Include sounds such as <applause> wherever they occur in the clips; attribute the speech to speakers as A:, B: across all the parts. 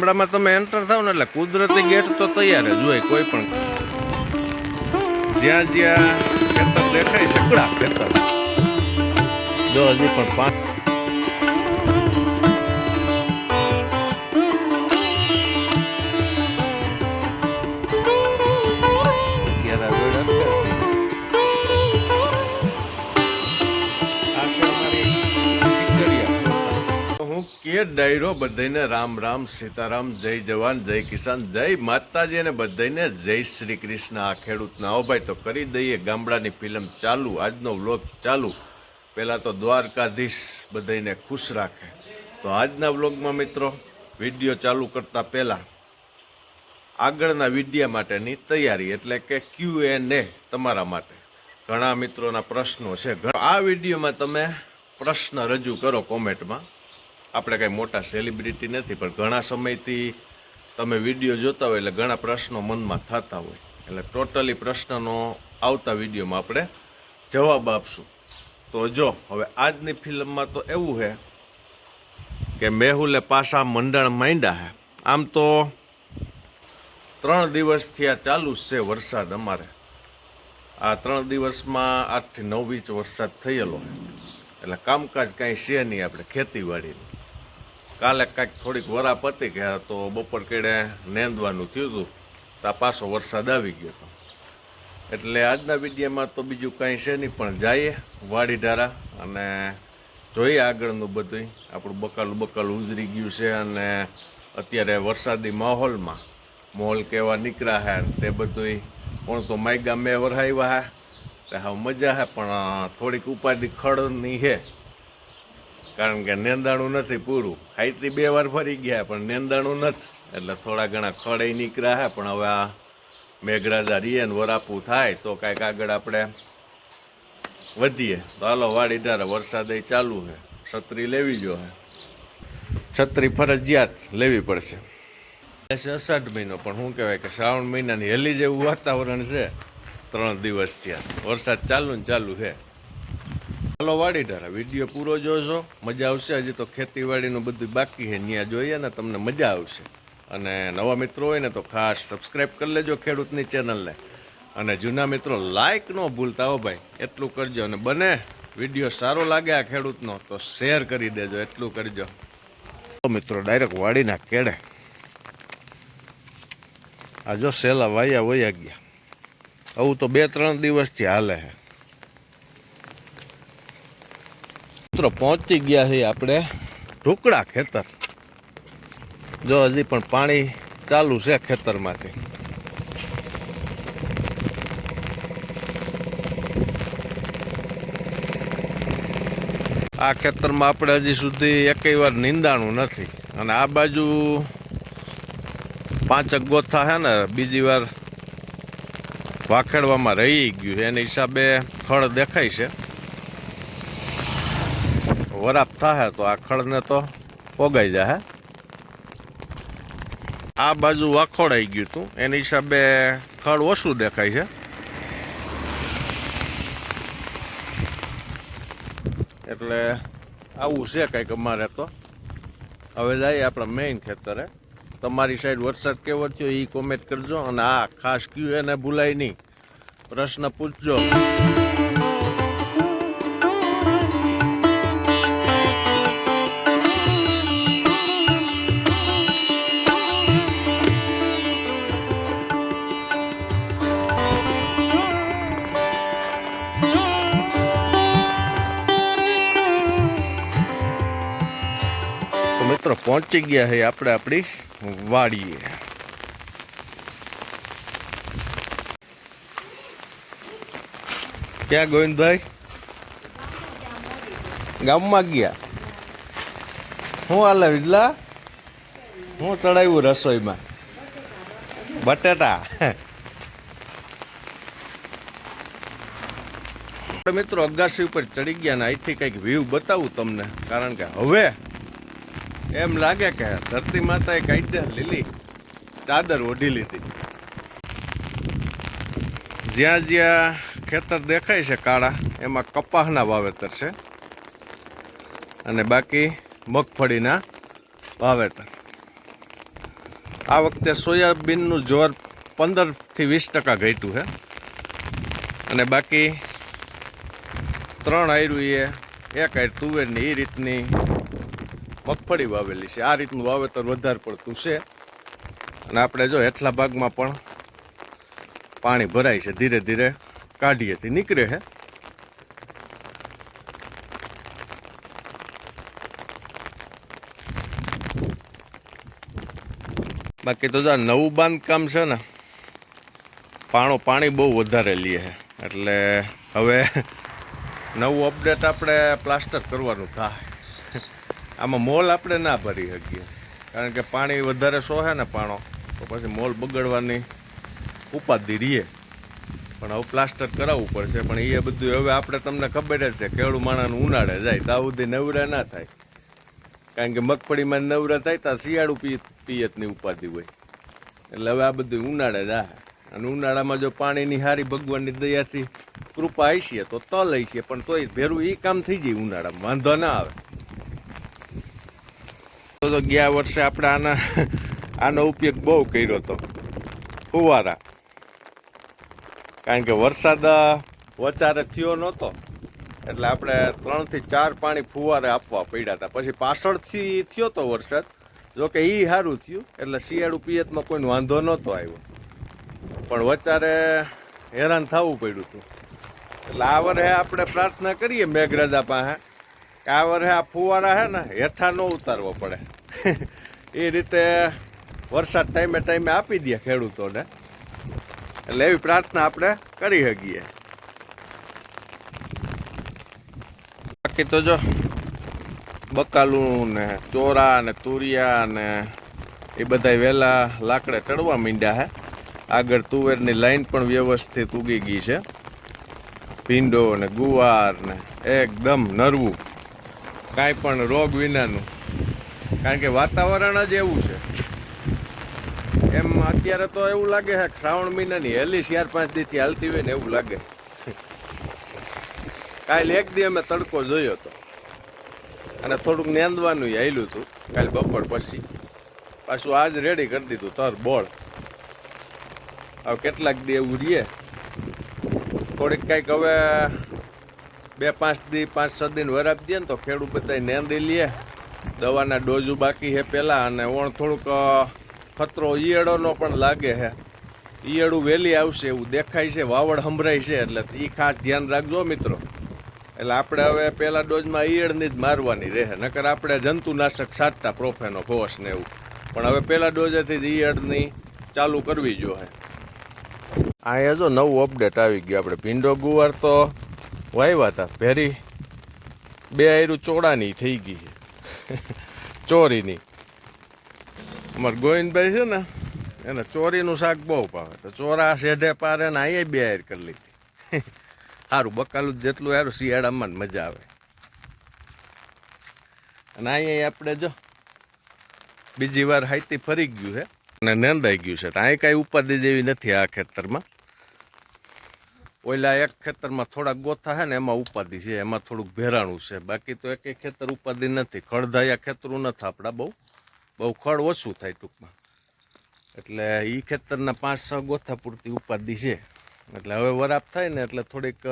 A: ગામડામાં તમે એન્ટર થાવ ને એટલે કુદરતી ગેટ તો તૈયાર જ હોય, કોઈ પણ જ્યાં જ્યાં ખેતર દેખાય કડા ખેતર. જો હજી પણ પાંચ કે ડાયરો બધાને રામ રામ, સીતારામ, જય જવાન, જય કિસાન, જય માતાજી અને બધાને જય શ્રી કૃષ્ણ. આ ખેડૂતના અભાઈ ભાઈ, તો કરી દઈએ ગામડાની ફિલ્મ ચાલુ, આજનો વ્લોગ ચાલુ. પહેલાં તો દ્વારકાધીશ બધાને ખુશ રાખે. તો આજના વ્લોગમાં મિત્રો, વીડિયો ચાલુ કરતા પહેલાં આગળના વિડીયા માટેની તૈયારી, એટલે કે ક્યુ એન એ તમારા માટે. ઘણા મિત્રોના પ્રશ્નો છે. આ વિડીયોમાં તમે પ્રશ્ન રજૂ કરો કોમેન્ટમાં. આપણે કાંઈ મોટા સેલિબ્રિટી નથી, પણ ઘણા સમયથી તમે વીડિયો જોતા હોય એટલે ઘણા પ્રશ્નો મનમાં થતા હોય. એટલે ટોટલી પ્રશ્નનો આવતા વિડીયોમાં આપણે જવાબ આપશું. તો જો, હવે આજની ફિલ્મમાં તો એવું છે કે મેહુલે પાછા મંડળ માંડ્યા હે. આમ તો ત્રણ દિવસથી આ ચાલુ છે વરસાદ અમારે. આ ત્રણ દિવસમાં આઠથી નવ ઇંચ વરસાદ થયેલો એટલે કામકાજ કાંઈ છે નહીં આપણે ખેતીવાડીનું. કાલે કાંઈક થોડીક વરા પતી ગયા તો બપોર કેડે નેંદવાનું થયું હતું તો પાછો વરસાદ આવી ગયો હતો એટલે આજના વિડીયોમાં તો બીજું કાંઈ છે નહીં, પણ જઈએ વાડી ઢારા અને જોઈએ આગળનું બધું આપણું બકાલું બકાલું ઉજરી ગયું છે અને અત્યારે વરસાદી માહોલમાં મોલ કેવા નીકળ્યા હે તે બધું પણ તો માય ગામે વરહાવ્યા હે, તે હા મજા હે, પણ થોડીક ઉપાધિ ખડની હે. કારણ કે નેંદાણું નથી પૂરું. હાઈથી બે વાર ફરી ગયા, પણ નેંદાણું નથી. એટલે થોડા ઘણા ખડે નીકળ્યા હે, પણ હવે આ મેઘરાજા રીએ ને વરાપું થાય તો કાંઈક આગળ આપણે વધીએ. તો હાલો, વાડી ધારે વરસાદ ચાલુ છે છત્રી લેવી જો હે. છત્રી ફરજિયાત લેવી પડશે. અષાઢ મહિનો, પણ શું કહેવાય કે શ્રાવણ મહિનાની હેલી જેવું વાતાવરણ છે. ત્રણ દિવસ થયા. વરસાદ ચાલુ ને ચાલુ છે ચાલો વાડીટારા વીડિયો પૂરો જોજો. મજા આવશે. હજી તો ખેતીવાડીનું બધું બાકી છે. ત્યાં જોઈએ ને તમને મજા આવશે. અને નવા મિત્રો હોય ને તો ખાસ સબસ્ક્રાઈબ કરી લેજો ખેડૂતની ચેનલને અને જૂના મિત્રો લાઇક ન ભૂલતા હો ભાઈ. એટલું કરજો. અને બને વીડિયો સારો લાગે આ ખેડૂતનો, તો શેર કરી દેજો. એટલું કરજો. મિત્રો ડાયરેક્ટ વાડીના કેડે. આ જો સેલા વાયા વયા ગયા. આવું તો બે ત્રણ દિવસથી હાલે છે. મિત્રો પહોંચી ગયા છીએ આપણે ઢોકળા ખેતર. જો હજી પણ પાણી ચાલુ છે ખેતરમાંથી. આ ખેતરમાં આપણે હજી સુધી એકેય વાર નિંદાણું નથી. અને આ બાજુ પાંચક ગોથા છે ને, બીજી વાર વાખેડવામાં રહી ગયું છે. એના હિસાબે ફળ દેખાય છે. હે તો આ ખળને તો પોગાઈ જાય આ બાજુ વખોડાઈ ગયું હતું એની હિસાબે ખડ ઓછું દેખાય છે. એટલે આવું છે કંઈક અમારે તો. હવે જઈએ આપણા મેઇન ખેતરે. તમારી સાઈડ વરસાદ કેવો થયો એ કોમેન્ટ કરજો અને આ ખાસ ક્યુ એને ભૂલાય નહીં. પ્રશ્ન પૂછજો. પહોંચી ગયા છે આપણે આપણી વાડીએ. ક્યાં ગોવિંદભાઈ? ગામમાં ગયા? હું હાલે વિજલા હું ચડાવ્યું રસોઈમાં? બટેટા. મિત્રો અગાસી ઉપર ચડી ગયા ને અહીંથી કંઈક વ્યૂ બતાવું તમને. કારણ કે હવે એમ લાગે કે ધરતી માતાએ કાયદે લીલી ચાદર ઓઢી લીધી. જ્યાં જ્યાં ખેતર દેખાય છે કાળા, એમાં કપાસના વાવેતર છે અને બાકી મગફળીના વાવેતર. આ વખતે સોયાબીનનું જોર પંદરથી વીસ ટકા ઘટ્યું છે. અને બાકી ત્રણ આયરું એ, એક આયર તુવેરની એ રીતની મગફળી વાવેલી છે. આ રીતનું વાવેતર વધારે પડતું છે. અને આપણે જો હેઠલા ભાગમાં પણ પાણી ભરાય છે. ધીરે ધીરે કાઢીએથી નીકળે છે. બાકી તો જો નવું બાંધકામ છે ને, પાણો પાણી બહુ વધારે લે છે. એટલે હવે નવું અપડેટ આપણે પ્લાસ્ટર કરવાનું થાય. આમાં મોલ આપણે ના ભરી શકીએ. કારણ કે પાણી વધારે સોહે ને પાણો, તો પછી મોલ બગડવાની ઉપાધિ રહીએ પણ હવે પ્લાસ્ટર કરાવવું પડશે, પણ એ બધું હવે આપણે તમને ખબર જ છે, કેળું માણાનું ઉનાળે જાય સુધી નવરા ના થાય. કારણ કે મગફળીમાં નવરા થાય ત્યાં શિયાળું પિયત પિયતની ઉપાધિ હોય. એટલે હવે આ બધું ઉનાળે જાય. અને ઉનાળામાં જો પાણીની હારી ભગવાનની દયાથી કૃપા હશે, તો તલ હશે, પણ તોય ભેરું એ કામ થઈ જાય ઉનાળામાં, વાંધો ના આવે. તો તો ગયા વર્ષે આપણે આના, આનો ઉપયોગ બહુ કર્યો હતો ફુવારા. કારણ કે વરસાદ વચારે થયો નહોતો. એટલે આપણે ત્રણથી ચાર પાણી ફુવારે આપવા પડ્યા હતા. પછી પાછળથી થયો તો વરસાદ. જોકે એ સારું થયું. એટલે શિયાળુ પિયતમાં કોઈ વાંધો નહોતો આવ્યો. પણ વચારે હેરાન થવું પડ્યું હતું. એટલે આ વર્ષે આપણે પ્રાર્થના કરીએ મેઘરાજા પાસે આ વર્ષે આ ફુવારા છે ને, હેઠા ન ઉતારવો પડે. <laughs> એ રીતે વરસાદ ટાઈમે ટાઈમે આપી દે ખેડૂતોને. એટલે એવી પ્રાર્થના આપણે કરી શકીએ. બાકી તો જો બકાલું ને ચોરા ને તુરિયા ને એ બધા વહેલા લાકડે ચડવા માંડ્યા હે. આગળ તુવેરની લાઈન પણ વ્યવસ્થિત ઉગી ગઈ છે. ભીંડો ને ગુવાર ને એકદમ નરવું. કાંઈ પણ રોગ વિનાનું કારણ કે વાતાવરણ જ એવું છે. એમ અત્યારે તો એવું લાગે છે શ્રાવણ મહિનાની હેલી ચાર પાંચ દીથી હાલતી હોય ને એવું લાગે. કાલ એક દી અમે તડકો જોયો હતો. અને થોડુંક નેંદવાનું હાલ્યું હતું. કાલ બપોર પછી. પાછું આજ રેડી કરી દીધું તર બોળ. હવે કેટલાક દી એવું રહીએ થોડીક કંઈક હવે બે પાંચ દી, પાંચ છ દિન વરાપ દે ને તો ખેડૂત બધા નેંદી લે. દવાના ડોઝું બાકી છે પહેલાં અને ઓણ થોડુંક ખતરો ઈયળોનો પણ લાગે છે ઈયળું વહેલી આવશે એવું દેખાય છે, વાવડ સંભળાય છે, એટલે એ ખાસ ધ્યાન રાખજો મિત્રો. એટલે આપણે હવે પહેલા ડોઝમાં ઈયળની જ મારવાની રહે, નકર આપણે જંતુનાશક સાધતા પ્રોફેનો ઘોસ ને એવું. પણ હવે પહેલા ડોઝેથી જ ઈયળની ચાલુ કરવી જોઈએ. અહીંયા જો નવું અપડેટ આવી ગયું, આપણે ભીંડો ગુવાર તો વાવ્યા હતા ભેરી બે આયરું ચોડાની થઈ ગઈ છે. <laughs> ચોરીની. અમાર ગોવિંદભાઈ છે ને, એને ચોરીનું શાક બહુ ભાવે. તો ચોરા શેઢે પારે ને અહીંયા બે આયર કરી લીધી. <laughs> સારું બકાલું જેટલું સારું શિયાળામાં મજા આવે. અને અહીંયા આપણે જો, બીજી વાર હાઈતી ફરી ગયું છે. અને નંદાઈ ગયું છે. તો અહીં કાંઈ ઉપાધિ જેવી નથી આ ખેતરમાં. ઓલા એક ખેતરમાં થોડાક ગોથા છે ને, એમાં ઉપાધિ છે, એમાં થોડુંક ભેરાણું છે. બાકી તો એક ખેતર ઉપાધિ નથી. ખળધાયા ખેતરું નથી આપણા, બહુ. બહુ ખડ ઓછું થાય ટૂંકમાં. એટલે એ ખેતરના પાંચ છ ગોથા પૂરતી ઉપાધિ છે. એટલે હવે વરાપ થાય ને, એટલે થોડીક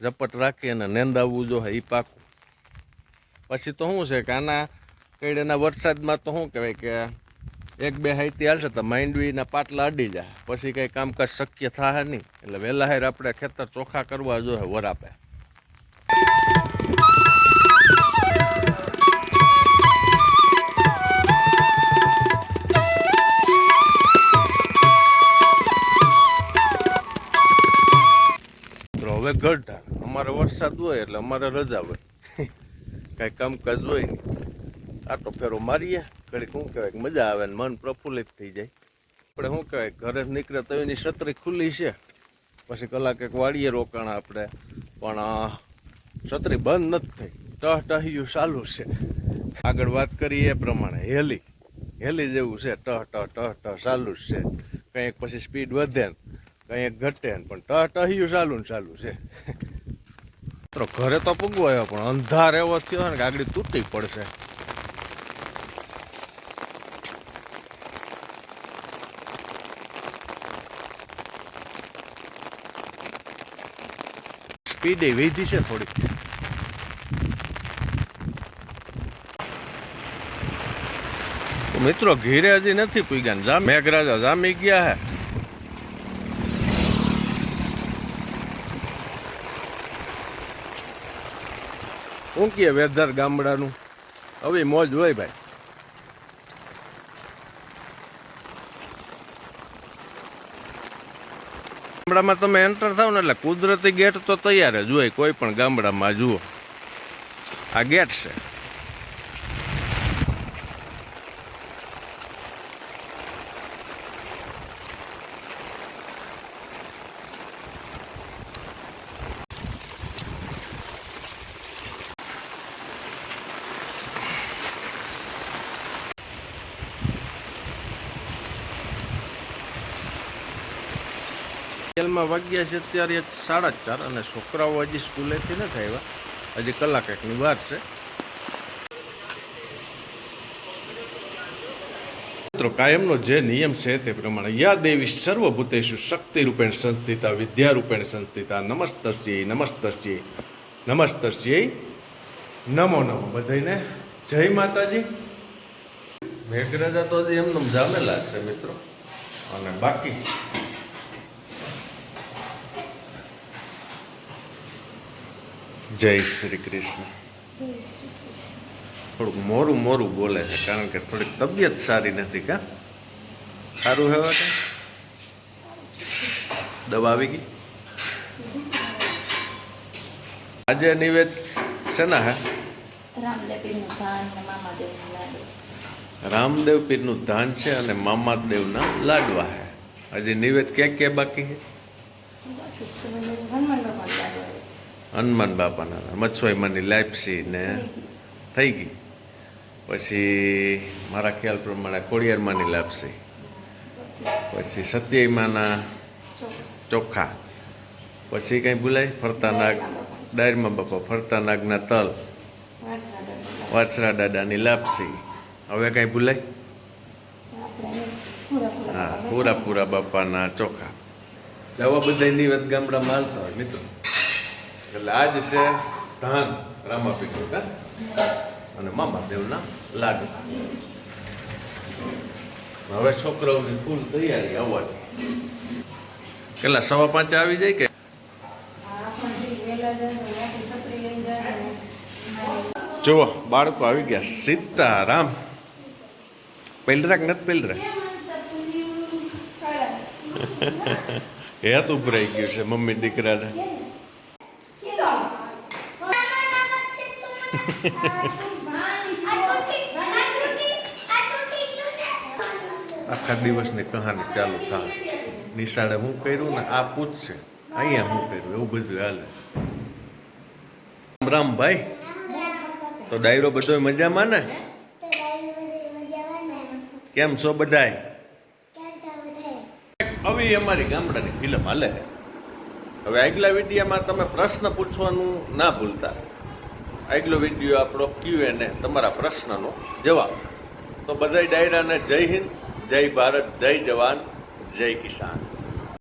A: ઝપટ રાખી અને નેંદાવવું જો એ પાકું. પછી તો શું છે કે આના કઈડેના વરસાદમાં તો શું કહેવાય કે એક, બે હાઈતી હાલશે તો માંડવીના પાટલા અડી જાય. પછી કંઈ કામકાજ શક્ય થાય નહીં. એટલે વહેલા હેર આપણે ખેતર ચોખ્ખા કરવા જોઈએ વરાપે હવે ગઢ અમારે વરસાદ હોય એટલે અમારે રજા હોય. <laughs> કાંઈ કામકાજ હોય. નહીં આટો ફેરો મારીએ. ઘડીક શું કહેવાય? મજા આવે ને મન પ્રફુલ્લિત થઈ જાય. આપણે શું કહેવાય? ઘરે નીકળે તો એની છત્રી ખુલ્લી છે. પછી કલાક એક વાળીએ રોકાણ આપણે. પણ છત્રી બંધ નથી થઈ. ટહ ટહ્યું ચાલુ છે. આગળ વાત કરીએ એ પ્રમાણે. હેલી. હેલી જેવું છે. ટહ ટહ ટહ ટહ ચાલુ જ છે. કંઈક પછી સ્પીડ વધે ને, કંઈક ઘટે ને, પણ ટહ ટહ્યું ચાલુ ને ચાલુ છે. <laughs> ઘરે તો પૂગવો આવ્યો, પણ અંધાર એવો થયો ને આગળ તૂટી પડશે. સ્પીડ વધી છે થોડીક. મિત્રો, ઘીરે હજી નથી પૂગ્યા જામ મેઘરાજા જામી ગયા હે. શું કહે વેધર ગામડાનું. હવે મોજ હોય ભાઈ. ગામડામાં તમે એન્ટર થાવ ને એટલે કુદરતી ગેટ તો તૈયાર જ હોય, કોઈ પણ ગામડામાં જુઓ. આ ગેટ છે. ખેલમાં વાગ્યા છે અત્યારે સાડા ચાર અને છોકરાઓ હજી સ્કૂલેથી નથી આવ્યા. હજી કલાક એકની વાર છે. મિત્રો, કાયમનો જે નિયમ છે તે પ્રમાણે યા દેવી સર્વભૂતેશુ શક્તિ રૂપેણ સંસ્થિતા, વિદ્યા રૂપેણ સંસ્થિતા, નમસ્તસ્ય નમસ્તસ્ય નમસ્તસ્ય, નમો નમો. બધાને જય માતાજી. મેઘરાજા તો હજી એમને જામેલા છે મિત્રો. અને બાકી જય શ્રી કૃષ્ણ. થોડુંક મોરું મોરું બોલે છે કારણ કે થોડીક તબિયત સારી નથી કા? સારું હેવા કે દવા આવી ગઈ? આજે નિવેદ શેના હે? રામદેવ પીરનું ધાન છે અને મામાદેવના લાડવા હે. હજી નિવેદ ક્યાં ક્યાં બાકી છે.
B: હનુમાન
A: બાપાના મચ્છોઈમાની લાપસી ને થઈ ગઈ. પછી મારા ખ્યાલ પ્રમાણે કોળિયારમાંની લાપસી પછી સત્યમાના ચોખા. પછી કંઈ ભૂલાય? ફરતા નાગ, ડાયરમાં બાપા, ફરતા નાગના તલ.
B: વાછરા
A: દાદાની લાપસી હવે કંઈ ભૂલાય? હા, પૂરા પૂરા બાપાના ચોખા. આવા બધા નિવેદ ગામડામાં હાલતા હોય, મિત્રો. એટલે આજ છે ધાન રામાપીઠું અને મામાદેવના લાડુ. હવે છોકરાઓની ફૂલ તૈયારી આવવાની. કેટલા સવા પાંચે આવી જાય કે?
B: તો
A: જુઓ બાળકો આવી ગયા. સીતારામ. પેલરાક નથી પેલરા હેત <laughs> ઉભરાઈ ગયું છે મમ્મી દીકરાને. આખા દિવસની કહાની ચાલુ થાય. નિશાળે હું કર્યું ને આ પૂછશે. અહીંયા હું કર્યું, એવું બધું હાલે. રામ તો ડાયરો બધો મજામાં ને? કેમ છો બધાય? હવે અમારી ગામડાની ફિલ્મ હાલે હવે આગલા વિડીયામાં તમે પ્રશ્ન પૂછવાનું ના ભૂલતા. આગલો વીડિયો આપણો ક્યુ એને તમારા પ્રશ્નનો જવાબ. તો બધાય ડાયરાને જય હિન્દ, જય ભારત, જય જવાન, જય કિસાન.